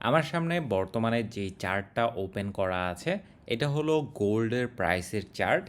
আমার সামনে বর্তমানে যে চার্টটা ওপেন করা আছে, এটা হলো গোল্ডের প্রাইসের চার্ট।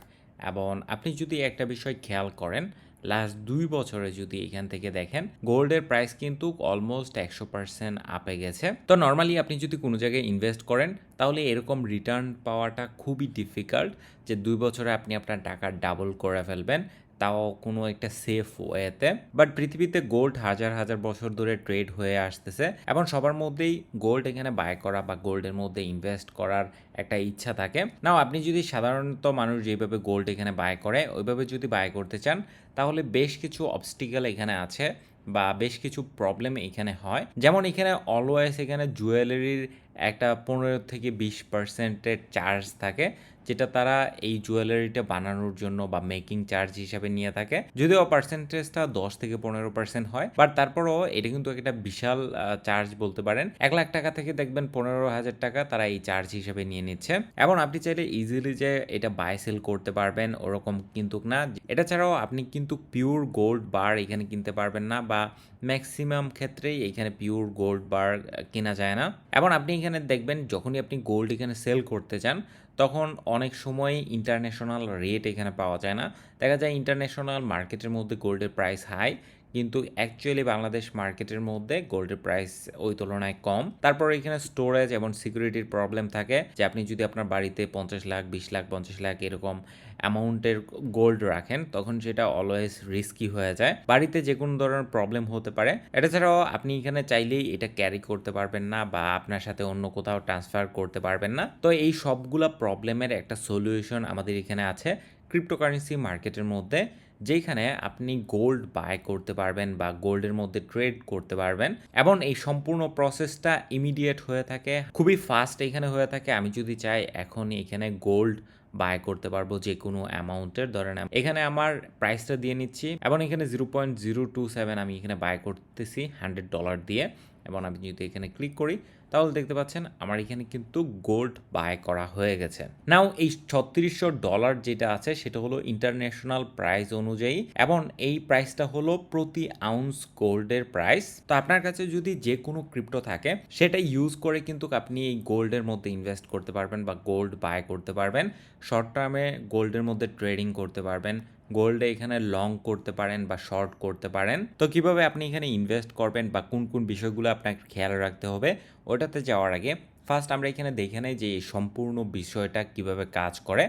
এবং আপনি যদি একটা বিষয় খেয়াল করেন লাস্ট দুই বছরে যদি এখান থেকে দেখেন, গোল্ডের প্রাইস কিন্তু অলমোস্ট একশো পার্সেন্ট আপে গেছে। তো নর্মালি আপনি যদি কোনো জায়গায় ইনভেস্ট করেন, তাহলে এরকম রিটার্ন পাওয়াটা খুবই ডিফিকাল্ট যে দুই বছরে আপনি আপনার টাকা ডাবল করে ফেলবেন। তাও কোনো একটা সেফ ওয়েতে বাট পৃথিবীতে গোল্ড হাজার হাজার বছর ধরে ট্রেড হয়ে আসতেছে। এবং সবার মধ্যেই গোল্ড এখানে বাই করা বা গোল্ডের মধ্যে ইনভেস্ট করার একটা ইচ্ছা থাকে। নাও আপনি যদি সাধারণত মানুষ যেভাবে গোল্ড এখানে বাই করে, ওইভাবে যদি বাই করতে চান, তাহলে বেশ কিছু অবস্টিক্যাল এখানে আছে বা বেশ কিছু প্রবলেম এখানে হয়। যেমন এখানে অলওয়েজ এখানে জুয়েলারির একটা পনেরো থেকে বিশ পার্সেন্টের চার্জ থাকে, যেটা তারা এই জুয়েলারিটা বানানোর জন্য বা মেকিং চার্জ হিসাবে নিয়ে থাকে। যদিও পার্সেন্টেজটা দশ থেকে পনেরো পার্সেন্ট হয় বাট তারপরও এটা কিন্তু একটা বিশাল চার্জ বলতে পারেন। এক লাখ টাকা থেকে দেখবেন পনেরো হাজার টাকা তারা এই চার্জ হিসাবে নিয়ে নিচ্ছে। এবং আপনি চাইলে ইজিলি যে এটা বাই সেল করতে পারবেন, ওরকম কিন্তু না। এটা ছাড়াও আপনি কিন্তু পিওর গোল্ড বার এখানে কিনতে পারবেন না, বা ম্যাক্সিমাম ক্ষেত্রেই এখানে পিওর গোল্ড বার কেনা যায় না। এবং আপনি এখানে দেখবেন যখনই আপনি গোল্ড এখানে সেল করতে চান, তখন অনেক সময় ইন্টারন্যাশনাল রেট এখানে পাওয়া যায় না। দেখা যায় ইন্টারন্যাশনাল মার্কেটের মধ্যে গোল্ডের প্রাইস হাই কিন্তু অ্যাকচুয়ালি বাংলাদেশ মার্কেটের মধ্যে গোল্ডের প্রাইস ওই তুলনায় কম। তারপর এখানে স্টোরেজ এবং সিকিউরিটির প্রবলেম থাকে যে আপনি যদি আপনার বাড়িতে পঞ্চাশ লাখ, বিশ লাখ, পঞ্চাশ লাখ এরকম অ্যামাউন্টের গোল্ড রাখেন, তখন সেটা অলওয়েজ রিস্কি হয়ে যায়। বাড়িতে যে কোনো ধরনের প্রবলেম হতে পারে। এটা ছাড়াও আপনি এখানে চাইলেই এটা ক্যারি করতে পারবেন না বা আপনার সাথে অন্য কোথাও ট্রান্সফার করতে পারবেন না। তো এই সবগুলা প্রবলেমের একটা সলিউশন আমাদের এখানে আছে। ক্রিপ্টোকারেন্সি মার্কেটের মধ্যে যেখানে আপনি গোল্ড বাই করতে পারবেন বা গোল্ডের মধ্যে ট্রেড করতে পারবেন এবং এই সম্পূর্ণ প্রসেসটা ইমিডিয়েট হয়ে থাকে, খুবই ফাস্ট এখানে হয়ে থাকে। আমি যদি চাই এখন এখানে গোল্ড বাই করতে পারব যে কোনো অ্যামাউন্টের ধরেন এখানে আমার প্রাইসটা দিয়ে নিচ্ছি এবং এখানে zero point zero two seven আমি এখানে বাই করতেছি হান্ড্রেড ডলার দিয়ে এবং আমি যদি এখানে ক্লিক করি তাহলে দেখতে পাচ্ছেন আমার এখানে কিন্তু গোল্ড বাই করা হয়ে গেছে। নাও এই ছত্রিশশো ডলার যেটা আছে সেটা হলো ইন্টারন্যাশনাল প্রাইস অনুযায়ী এবং এই প্রাইসটা হলো প্রতি আউন্স গোল্ডের প্রাইস তো আপনার কাছে যদি যে কোনো ক্রিপ্টো থাকে, সেটা ইউজ করে কিন্তু আপনি এই গোল্ডের মধ্যে ইনভেস্ট করতে পারবেন বা গোল্ড বাই করতে পারবেন। শর্ট টার্মে গোল্ডের মধ্যে ট্রেডিং করতে পারবেন। গোল্ডে এখানে লং করতে পারেন বা শর্ট করতে পারেন। তো কীভাবে আপনি এখানে ইনভেস্ট করবেন বা কোন কোন বিষয়গুলো আপনাকে খেয়াল রাখতে হবে, ওটাতে যাওয়ার আগে ফার্স্ট আমরা এখানে দেখে নেই যে এই সম্পূর্ণ বিষয়টা কীভাবে কাজ করে।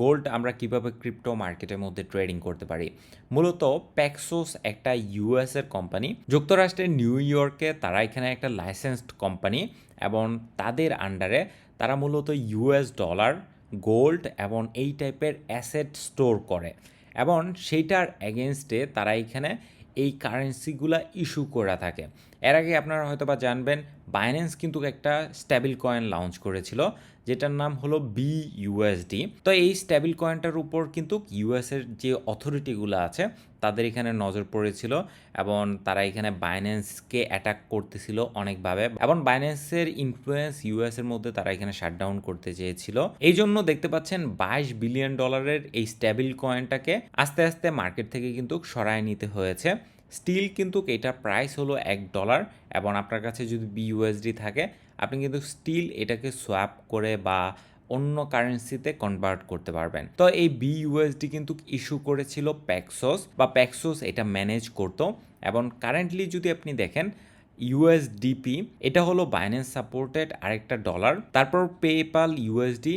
গোল্ড আমরা কীভাবে ক্রিপ্টো মার্কেটের মধ্যে ট্রেডিং করতে পারি। মূলত প্যাক্সোস একটা ইউএসের কোম্পানি যুক্তরাষ্ট্রের নিউ ইয়র্কে তারা এখানে একটা লাইসেন্সড কোম্পানি এবং তাদের আন্ডারে তারা মূলত ইউএস ডলার গোল্ড এবং এই টাইপের অ্যাসেট স্টোর করে। এবং সেইটার এগেনস্টে তারা এখানে এই কারেন্সিগুলা ইস্যু করা থাকে। এর আগে আপনারা হয়তো বা জানবেন বাইন্যান্স কিন্তু একটা স্ট্যাবিল কয়েন লঞ্চ করেছিল, যেটার নাম হলো বি ইউএসডি তো এই স্ট্যাবিল কয়েনটার উপর কিন্তু ইউএসের যে অথরিটিগুলো আছে, তাদের এখানে নজর পড়েছিল এবং তারা এখানে বাইন্যান্সকে অ্যাটাক করতেছিল অনেকভাবে। এবং বাইন্যান্সের ইনফ্লুয়েন্স ইউএস এর মধ্যে তারা এখানে শাটডাউন করতে চেয়েছিল। এই জন্য দেখতে পাচ্ছেন বাইশ বিলিয়ন ডলারের এই স্ট্যাবিল কয়েনটাকে আস্তে আস্তে মার্কেট থেকে কিন্তু সরায় নিতে হয়েছে। স্টিল কিন্তু এটার প্রাইস হলো এক ডলার এবং আপনার কাছে যদি বিইউএসডি থাকে, আপনি কিন্তু স্টিল এটাকে সোয়াপ করে বা অন্য কারেন্সিতে কনভার্ট করতে পারবেন। তো এই বিইউএসডি কিন্তু ইস্যু করেছিল প্যাক্সোস বা প্যাক্সোস এটা ম্যানেজ করতো এবং কারেন্টলি যদি আপনি দেখেন ইউএসডিপি এটা হলো বাইন্যান্স সাপোর্টেড আরেকটা ডলার তারপর পেপাল ইউএসডি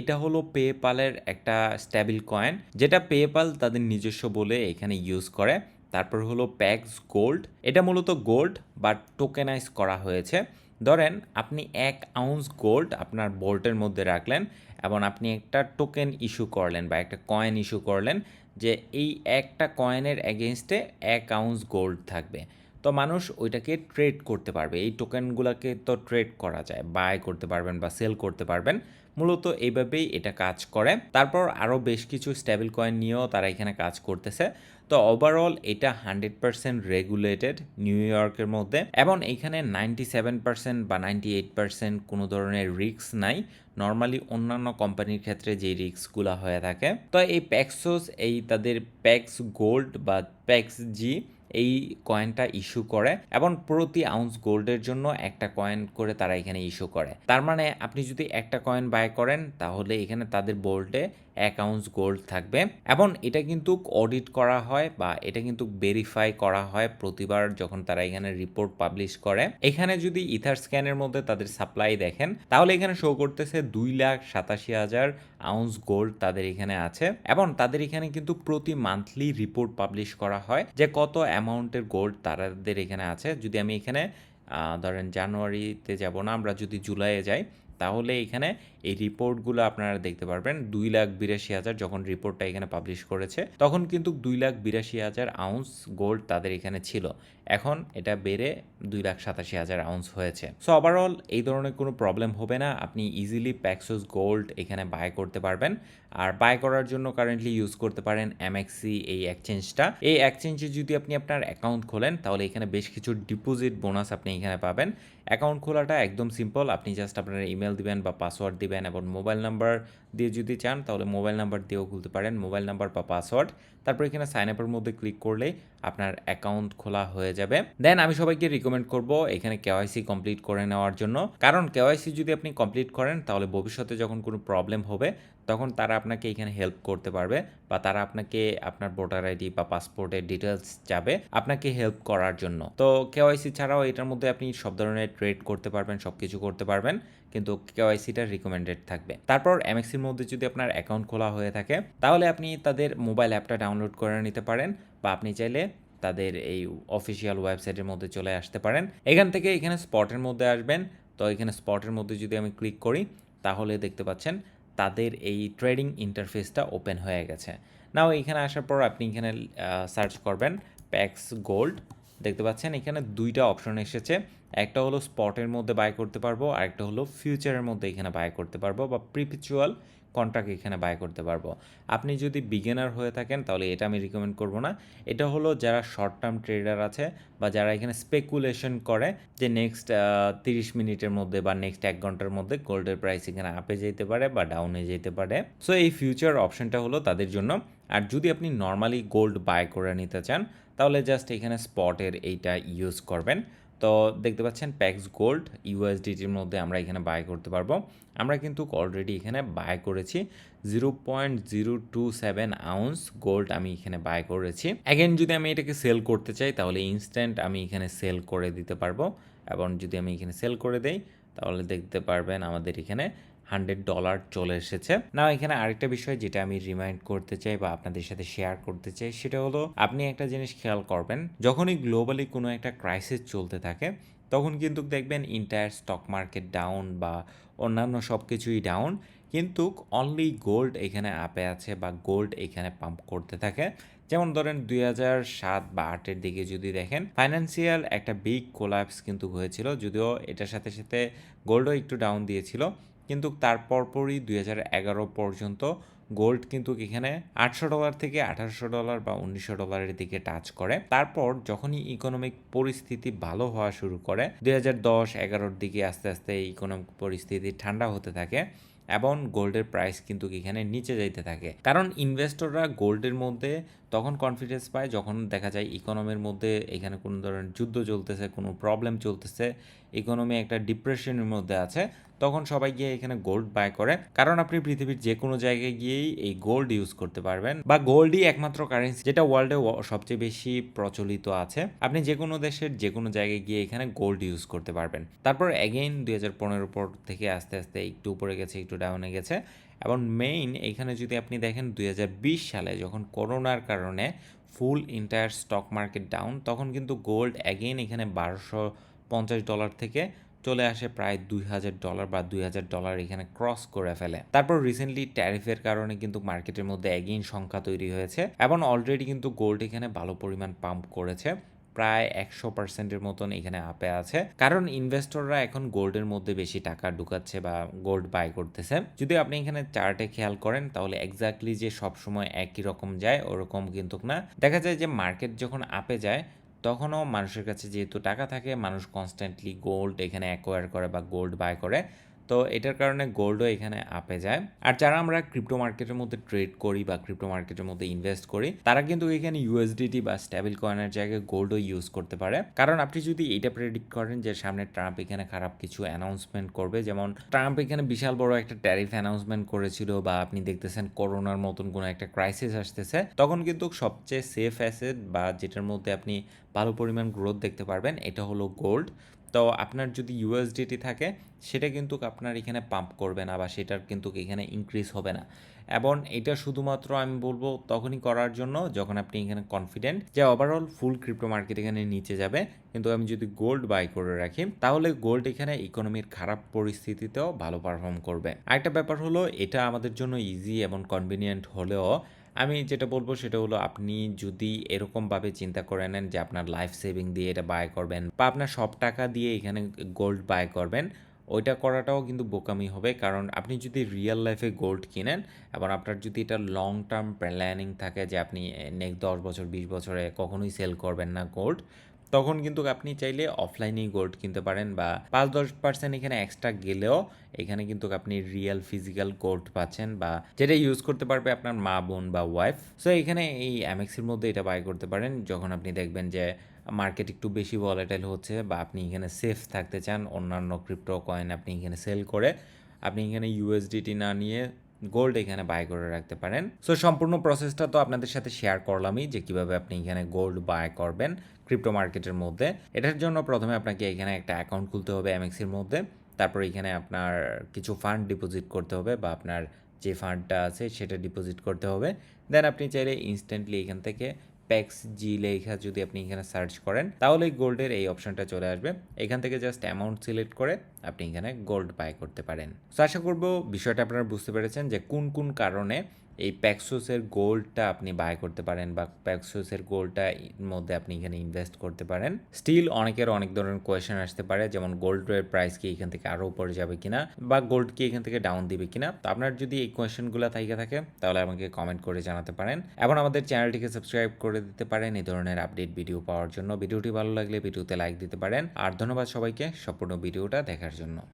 এটা হলো পেপালের একটা স্ট্যাবিল কয়েন যেটা পেপাল তাদের নিজস্ব বলে এখানে ইউজ করে। তারপর হলো প্যাক্স গোল্ড এটা মূলত গোল্ড বা টোকেনাইজ করা হয়েছে। ধরেন আপনি এক আউন্স গোল্ড আপনার বোল্টের মধ্যে রাখলেন এবং আপনি একটা টোকেন ইস্যু করলেন বা একটা কয়েন ইস্যু করলেন যে এই একটা কয়েনের এগেনস্টে এক আউন্স গোল্ড থাকবে। তো মানুষ ওইটাকে ট্রেড করতে পারবে। এই টোকেনগুলোকে তো ট্রেড করা যায়। বাই করতে পারবেন বা সেল করতে পারবেন। মূলত এইভাবেই এটা কাজ করে। তারপর আরও বেশ কিছু স্টেবল কয়েন নিয়েও তারা এখানে কাজ করতেছে। তো ওভারঅল এটা হান্ড্রেড পার্সেন্ট রেগুলেটেড নিউ ইয়র্কের মধ্যে এবং এখানে নাইনটি সেভেন পার্সেন্ট বা নাইনটি এইট পার্সেন্ট কোনো ধরনের রিক্স নাই। নর্মালি অন্যান্য কোম্পানির ক্ষেত্রে যে রিস্কগুলো হয়ে থাকে। তো এই প্যাক্সোস এই তাদের প্যাক্স গোল্ড বা প্যাক্স জি এই কয়েনটা ইস্যু করে এবং প্রতি আউন্স গোল্ডের জন্য একটা কয়েন করে তারা এখানে ইস্যু করে। তার মানে আপনি যদি একটা কয়েন বাই করেন, তাহলে এখানে তাদের বোল্টে এক আউন্স গোল্ড থাকবে এবং এটা কিন্তু অডিট করা হয় বা এটা কিন্তু ভেরিফাই করা হয় প্রতিবার যখন তারা এখানে রিপোর্ট পাবলিশ করে। এখানে যদি ইথার স্ক্যানের মধ্যে তাদের সাপ্লাই দেখেন, তাহলে এখানে শো করতেছে দুই লাখ সাতাশি হাজার আউন্স গোল্ড তাদের এখানে আছে এবং তাদের এখানে কিন্তু প্রতি মান্থলি রিপোর্ট পাবলিশ করা হয় যে কত অ্যামাউন্টের গোল্ড তারাদের এখানে আছে। যদি আমি এখানে ধরেন জানুয়ারিতে যাব না, আমরা যদি জুলাইয়ে যাই, তাহলে এখানে এই রিপোর্টগুলো আপনারা দেখতে পারবেন। দুই লাখ বিরাশি হাজার যখন রিপোর্টটা এখানে পাবলিশ করেছে, তখন কিন্তু দুই লাখ বিরাশি হাজার আউন্স গোল্ড তাদের এখানে ছিল। এখন এটা বেড়ে দুই লাখ সাতাশি হাজার আউন্স হয়েছে। সো ওভারঅল এই ধরনের কোনো প্রবলেম হবে না। আপনি ইজিলি প্যাক্সোস গোল্ড এখানে বাই করতে পারবেন। আর বাই করার জন্য কারেন্টলি ইউজ করতে পারেন এমএক্সি এই এক্সচেঞ্জটা এই এক্সচেঞ্জে যদি আপনি আপনার অ্যাকাউন্ট খোলেন, তাহলে এখানে বেশ কিছু ডিপোজিট বোনাস আপনি এখানে পাবেন। অ্যাকাউন্ট খোলাটা একদম সিম্পল আপনি জাস্ট আপনার ইমেল দিবেন বা পাসওয়ার্ড দিবেন এবং মোবাইল নাম্বার দিয়ে যদি চান, তাহলে মোবাইল নাম্বার দিয়েও খুলতে পারেন। মোবাইল নাম্বার বা পাসওয়ার্ড। তারপর এখানে সাইন আপের মধ্যে ক্লিক করলে আপনার অ্যাকাউন্ট খোলা হয়ে যাবে। দেন আমি সবাইকে রিকমেন্ড করব এখানে কেওয়াইসি কমপ্লিট করে নেওয়ার জন্য। কারণ কেওয়াইসি যদি আপনি কমপ্লিট করেন, তাহলে ভবিষ্যতে যখন কোনো প্রবলেম হবে তখন তারা আপনাকে এখানে হেল্প করতে পারবে বা তারা আপনাকে আপনার ভোটার আইডি বা পাসপোর্টের ডিটেলস যাবে আপনাকে হেল্প করার জন্য। তো কেওয়াইসি ছাড়াও এটার মধ্যে আপনি সব ধরনের ট্রেড করতে পারবেন সব কিছু করতে পারবেন, কিন্তু কেওয়াইসিটা রিকমেন্ডেড থাকবে। তারপর এমএক্সির মধ্যে যদি আপনার অ্যাকাউন্ট খোলা হয়ে থাকে, তাহলে আপনি তাদের মোবাইল অ্যাপটা ডাউনলোড করে নিতে পারেন বা আপনি চাইলে তাদের এই অফিসিয়াল ওয়েবসাইটের মধ্যে চলে আসতে পারেন। এখান থেকে এখানে স্পটের মধ্যে আসবেন। তো এখানে স্পটের মধ্যে যদি আমি ক্লিক করি, তাহলে দেখতে পাচ্ছেন তাদের এই ট্রেডিং ইন্টারফেসটা ওপেন হয়ে গেছে। নাও এখানে আসার পর আপনি এখানে সার্চ করবেন প্যাক্স গোল্ড দেখতে পাচ্ছেন এখানে দুইটা অপশন এসেছে। একটা হলো স্পটের মধ্যে বাই করতে পারব আর একটা হলো ফিউচারের মধ্যে এখানে বাই করতে পারব বা প্রিপিচুয়াল কন্ট্রাক্ট এখানে বাই করতে পারব। আপনি যদি বিগিনার হয়ে থাকেন, তাহলে এটা আমি রিকমেন্ড করব না। এটা হলো যারা শর্ট টার্ম ট্রেডার আছে বা যারা এখানে স্পেকুলেশন করে যে নেক্সট তিরিশ মিনিটের মধ্যে বা নেক্সট এক ঘণ্টার মধ্যে গোল্ডের প্রাইস এখানে আপে যেতে পারে বা ডাউনে যেতে পারে। সো এই ফিউচার অপশনটা হলো তাদের জন্য। আর যদি আপনি নর্মালি গোল্ড বাই করে নিতে চান, তাহলে জাস্ট এখানে স্পটের এইটা ইউজ করবেন। তো দেখতে পাচ্ছেন প্যাক্স গোল্ড ইউএসডিটির মধ্যে আমরা এখানে বাই করতে পারব। আমরা কিন্তু অলরেডি এখানে বাই করেছি। Zero point zero two seven ounce gold আমি এখানে বাই করেছি। অ্যাগেন যদি আমি এটাকে সেল করতে চাই, তাহলে ইনস্ট্যান্ট আমি এখানে সেল করে দিতে পারব। এবং যদি আমি এখানে সেল করে দেই, তাহলে দেখতে পারবেন আমাদের এখানে হান্ড্রেড ডলার চলে এসেছে। না এখানে আরেকটা বিষয় যেটা আমি রিমাইন্ড করতে চাই বা আপনাদের সাথে শেয়ার করতে চাই, সেটা হলো আপনি একটা জিনিস খেয়াল করবেন, যখনই গ্লোবালি কোনো একটা ক্রাইসিস চলতে থাকে, তখন কিন্তু দেখবেন ইন্টায়ার স্টক মার্কেট ডাউন বা অন্যান্য সব কিছুই ডাউন কিন্তু অনলি গোল্ড এখানে আপে আছে বা গোল্ড এখানে পাম্প করতে থাকে। যেমন ধরেন দুই হাজার সাত বা আটের দিকে যদি দেখেন ফাইন্যান্সিয়াল একটা বিগ কোলাপস কিন্তু হয়েছিল, যদিও এটার সাথে সাথে গোল্ডও একটু ডাউন দিয়েছিল। কিন্তু তার পরপরই দুই পর্যন্ত গোল্ড কিন্তু এখানে আটশো ডলার থেকে আঠারোশো ডলার বা উনিশশো ডলারের দিকে টাচ করে। তারপর যখনই ইকোনমিক পরিস্থিতি ভালো হওয়া শুরু করে, দুই হাজার দশ এগারোর দিকে আস্তে আস্তে ইকোনমিক পরিস্থিতি ঠান্ডা হতে থাকে এবং গোল্ডের প্রাইস কিন্তু এখানে নিচে যাইতে থাকে। কারণ ইনভেস্টররা গোল্ডের মধ্যে তখন কনফিডেন্স পায়, যখন দেখা যায় ইকোনমির মধ্যে এখানে কোনো ধরনের যুদ্ধ চলতেছে, কোনো প্রবলেম চলতেছে ইকোনমি একটা ডিপ্রেশনের মধ্যে আছে, তখন সবাই গিয়ে এখানে গোল্ড বাই করে। কারণ আপনি পৃথিবীর যে কোনো জায়গায় গিয়েই এই গোল্ড ইউজ করতে পারবেন। বা গোল্ডই একমাত্র কারেন্সি যেটা ওয়ার্ল্ডে সবচেয়ে বেশি প্রচলিত আছে। আপনি যে কোনো দেশের যে কোনো জায়গায় গিয়ে এখানে গোল্ড ইউজ করতে পারবেন। তারপর অ্যাগেইন দুই হাজার পনেরো পর থেকে আস্তে আস্তে একটু উপরে গেছে, একটু ডাউনে গেছে। এবং মেইন এখানে যদি আপনি দেখেন দুই হাজার বিশ সালে যখন করোনার কারণে full entire stock market down তখন কিন্তু গোল্ড অ্যাগেইন এখানে বারোশো পঞ্চাশ ডলার থেকে চলে আসে প্রায় দুই হাজার ডলার বা দুই হাজার ডলার এখানে ক্রস করে ফেলে। তারপর রিসেন্টলি ট্যারিফের কারণে কিন্তু মার্কেটের মধ্যে এগেইন সংখ্যা তৈরি হয়েছে এবং অলরেডি কিন্তু গোল্ড এখানে ভালো পরিমাণ পাম্প করেছে। প্রায় একশো পার্সেন্টের মতন এখানে আপে আছে। কারণ ইনভেস্টররা এখন গোল্ডের মধ্যে বেশি টাকা ঢুকাচ্ছে বা গোল্ড বাই করতেছে। যদি আপনি এখানে চার্টে খেয়াল করেন, তাহলে এক্স্যাক্টলি যে সবসময় একই রকম যায়, ওরকম কিন্তু না। দেখা যায় যে মার্কেট যখন আপে যায়, তখনও মানুষের কাছে যেহেতু টাকা থাকে, মানুষ কনস্ট্যান্টলি গোল্ড এখানে অ্যাকোয়ার করে বা গোল্ড বাই করে। তো এটার কারণে গোল্ডও এখানে আপে যায়। আর যারা আমরা ক্রিপ্টো মার্কেটের মধ্যে ট্রেড করি বা ক্রিপ্টো মার্কেটের মধ্যে ইনভেস্ট করি, তারা কিন্তু এখানে ইউএসডিটি বা স্টেবল কয়েনের জায়গায় গোল্ডও ইউজ করতে পারে। কারণ আপনি যদি এটা প্রেডিক্ট করেন যে সামনে ট্রাম্প এখানে খারাপ কিছু অ্যানাউন্সমেন্ট করবে, যেমন ট্রাম্প এখানে বিশাল বড় একটা ট্যারিফ অ্যানাউন্সমেন্ট করেছিল বা আপনি দেখতেছেন করোনার মতন কোনো একটা ক্রাইসিস আসতেছে, তখন কিন্তু সবচেয়ে সেফ অ্যাসেট বা যেটার মধ্যে আপনি ভালো পরিমাণ গ্রোথ দেখতে পারবেন, এটা হলো গোল্ড তো আপনার যদি ইউএসডিটি থাকে, সেটা কিন্তু আপনার এখানে পাম্প করবে না বা সেটার কিন্তু এখানে ইনক্রিজ হবে না। এবং এটা শুধুমাত্র আমি বলব তখনই করার জন্য যখন আপনি এখানে কনফিডেন্ট যে ওভারঅল ফুল ক্রিপ্টো মার্কেট এখানে নিচে যাবে। কিন্তু আমি যদি গোল্ড বাই করে রাখি, তাহলে গোল্ড এখানে ইকোনমির খারাপ পরিস্থিতিতেও ভালো পারফর্ম করবে। আরেকটা ব্যাপার হলো, এটা আমাদের জন্য ইজি এবং কনভিনিয়েন্ট হলেও আমি যেটা বলব সেটা হলো আপনি যদি এরকমভাবে চিন্তা করে নেন যে আপনার লাইফ সেভিং দিয়ে এটা বাই করবেন বা আপনার সব টাকা দিয়ে এখানে গোল্ড বাই করবেন, ওইটা করাটাও কিন্তু বোকামি হবে। কারণ আপনি যদি রিয়েল লাইফে গোল্ড কিনেন, এবং আপনার যদি এটা লং টার্ম প্ল্যানিং থাকে যে আপনি নেক্সট দশ বছর, বিশ বছরে কখনোই সেল করবেন না গোল্ড তখন কিন্তু আপনি চাইলে অফলাইনেই গোল্ড কিনতে পারেন বা পাঁচ দশ পার্সেন্ট এখানে এক্সট্রা গেলেও এখানে কিন্তু আপনি রিয়েল ফিজিক্যাল গোল্ড পাচ্ছেন বা যেটা ইউজ করতে পারবে আপনার মা, বোন বা ওয়াইফ সো এখানে এই অ্যামেক্সের মধ্যে এটা বাই করতে পারেন। যখন আপনি দেখবেন যে মার্কেট একটু বেশি ভলাটাইল হচ্ছে বা আপনি এখানে সেফ থাকতে চান, অন্যান্য ক্রিপ্টো কয়েন আপনি এখানে সেল করে, আপনি এখানে ইউএসডিটি না নিয়ে গোল্ড এখানে বাই করে রাখতে পারেন। সো সম্পূর্ণ প্রসেসটা তো আপনাদের সাথে শেয়ার করলামই যে কীভাবে আপনি এখানে গোল্ড বাই করবেন ক্রিপ্টো মার্কেটের মধ্যে। এটার জন্য প্রথমে আপনাকে এখানে একটা অ্যাকাউন্ট খুলতে হবে এমএক্সির মধ্যে। তারপর এখানে আপনার কিছু ফান্ড ডিপোজিট করতে হবে বা আপনার যে ফান্ডটা আছে সেটা ডিপোজিট করতে হবে। দেন আপনি চাইলে ইনস্ট্যান্টলি এখান থেকে প্যাক্স জি লেখা যদি আপনি এখানে সার্চ করেন, তাহলে গোল্ডের এই অপশনটা চলে আসবে। এখান থেকে জাস্ট অ্যামাউন্ট সিলেক্ট করে আপনি এখানে গোল্ড বাই করতে পারেন। তো আশা করব বিষয়টা আপনারা বুঝতে পেরেছেন যে কোন কোন কারণে এই প্যাক্সোসের গোল্ডটা আপনি বাই করতে পারেন বা প্যাক্সোসের গোল্ডটা মধ্যে আপনি এখানে ইনভেস্ট করতে পারেন। স্টিল অনেকের অনেক ধরনের কোয়েশন আসতে পারে, যেমন গোল্ডের প্রাইস কি এখান থেকে আরও উপরে যাবে কিনা বা গোল্ড কি এখান থেকে ডাউন দিবে কিনা। তো আপনার যদি এই কোয়েশনগুলো থাকে থাকে, তাহলে আমাকে কমেন্ট করে জানাতে পারেন। এবং আমাদের চ্যানেলটিকে সাবস্ক্রাইব করে দিতে পারেন এই ধরনের আপডেট ভিডিও পাওয়ার জন্য। ভিডিওটি ভালো লাগলে ভিডিওতে লাইক দিতে পারেন। আর ধন্যবাদ সবাইকে। সম্পূর্ণ ভিডিওটা দেখার জন্য।